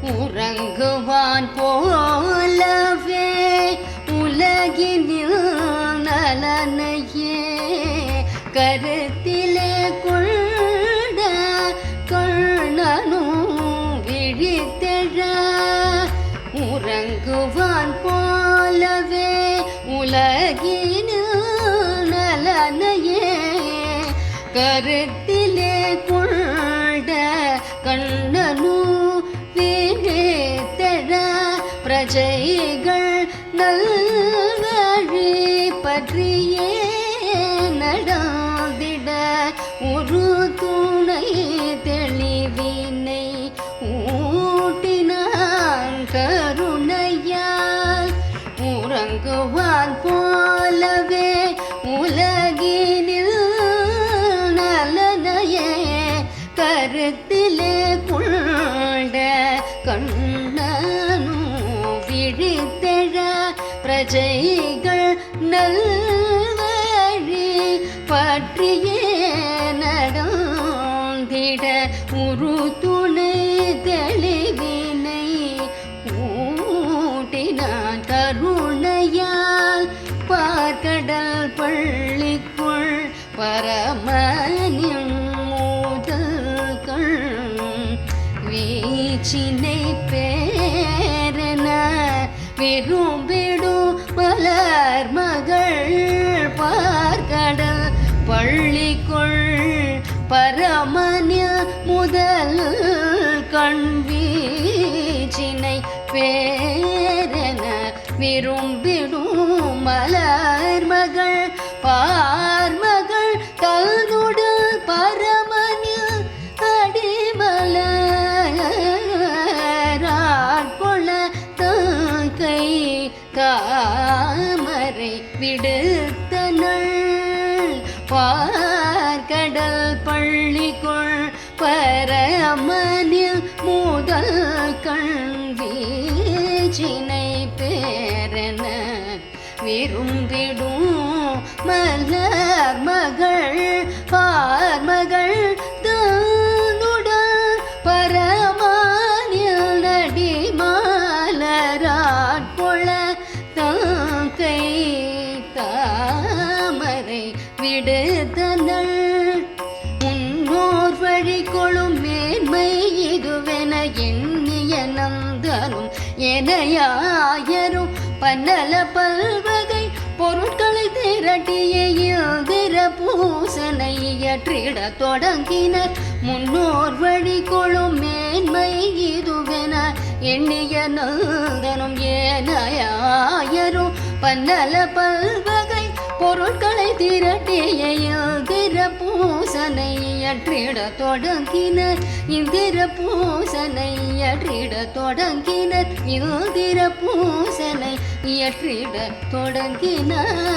உறங்குவான் போலவே உலகினில் நலனையே கருத்திலே கொண்ட கண்ணனும் விழித்தழ உறங்குவான் போலவே உலகினில் நலனையே கருத்திலே கொண்ட கண்ணனும் பிரஜைகள் நல்வழி பற்றியே நடந்திட ஒரு துணை தெளிவினை ஊட்டினான் கருணையால். உறங்குவான் போலவே உலகினில் நலனையே கருத்திலே பிரஜைகள் நல்வழி பற்றியே நடந்திட உரு துணை தெளிவினை ஊட்டினான் கருணையால் பார்க்கடல் பள்ளிக்குள் பரமனின் மூதல்கள் வீச்சினை பேரன விரும்பிடும் பார்க்கடல் பள்ளிக்குள் பரமனில் முதல் கண்வீச்சினை பேரென விரும்பிடும் மலர் மகள் பார்மகள் தன்னுடு பரமனில் அடிமலராட்கொள்ள தங்கை தாமரை விடுத்தனள். பார்க்கடல் பள்ளிக்குள் பரமனில் முதல் கண்வீச்சினை பேரன விரும்பிடும் விடுதனள் முன்னோர் வழி கொழும் மேன்மை இதுவென எண்ணிய நந்தனும் எனையாயரும் பன்னல பல்வகை பொருட்களை திரட்டிய இயந்திர பூசனை இயற்றிட தொடங்கினர். முன்னோர் வழி கொழும் மேன்மை இதுவென எண்ணிய நந்தனும் ஏனையாயரும் பன்னல பல்வகை பொருட்களை திரட்டிய இந்திர பூசனை அற்றிட தொடங்கினர். இந்திர பூசனை அற்றிட தொடங்கினர். இந்திர பூசனை இயற்றிட தொடங்கினர்.